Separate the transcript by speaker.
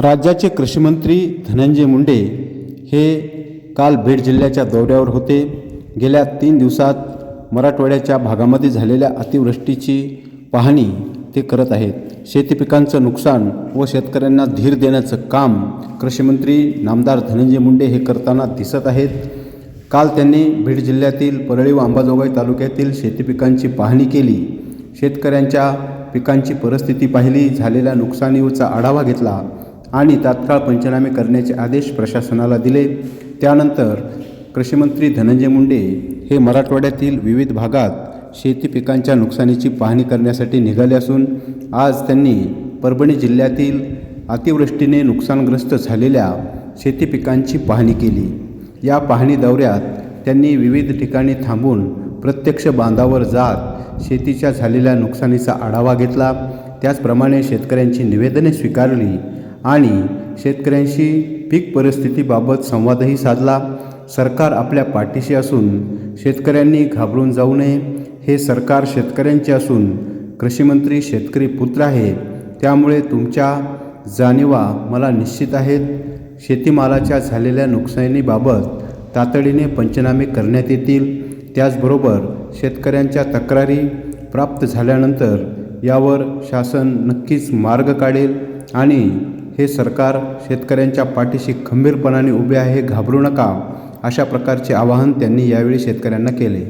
Speaker 1: राज्याचे कृषीमंत्री धनंजय मुंडे हे काल बीड जिल्ह्याच्या दौऱ्यावर होते. गेल्या तीन दिवसात मराठवाड्याच्या भागामध्ये झालेल्या अतिवृष्टीची पाहणी ते करत आहेत. शेती पिकांचं नुकसान व शेतकऱ्यांना धीर देण्याचं काम कृषीमंत्री नामदार धनंजय मुंडे हे करताना दिसत आहेत. काल त्यांनी बीड जिल्ह्यातील परळी व अंबाजोगाई तालुक्यातील शेती पिकांची पाहणी केली. शेतकऱ्यांच्या पिकांची परिस्थिती पाहिली झालेल्या नुकसानीचा आढावा घेतला. आणि तात्काळ पंचनामे करण्याचे आदेश प्रशासनाला दिले. त्यानंतर कृषीमंत्री धनंजय मुंडे हे मराठवाड्यातील विविध भागात शेती पिकांच्या नुकसानीची पाहणी करण्यासाठी निघाले असून आज त्यांनी परभणी जिल्ह्यातील अतिवृष्टीने नुकसानग्रस्त झालेल्या शेती पिकांची पाहणी केली. या पाहणी दौऱ्यात त्यांनी विविध ठिकाणी थांबून प्रत्यक्ष बांधावर जात शेतीच्या झालेल्या नुकसानीचा आढावा घेतला. त्याचप्रमाणे शेतकऱ्यांची निवेदने स्वीकारली. आणि शेतकऱ्यांशी पीक परिस्थितीबाबत संवादही साधला. सरकार आपल्या पाठीशी असून शेतकऱ्यांनी घाबरून जाऊ नये. हे सरकार शेतकऱ्यांचे असून कृषीमंत्री शेतकरी पुत्र आहे. त्यामुळे तुमच्या जाणीवा मला निश्चित आहेत. शेतीमालाच्या झालेल्या नुकसानीबाबत तातडीने पंचनामे करण्यात येतील. त्याचबरोबर शेतकऱ्यांच्या तक्रारी प्राप्त झाल्यानंतर यावर शासन नक्कीच मार्ग काढेल आणि हे सरकार शेतकऱ्यांच्या पाठीशी खंबीरपणाने उभे आहे घाबरू नका अशा प्रकारचे आवाहन त्यांनी यावेळी शेतकऱ्यांना केले.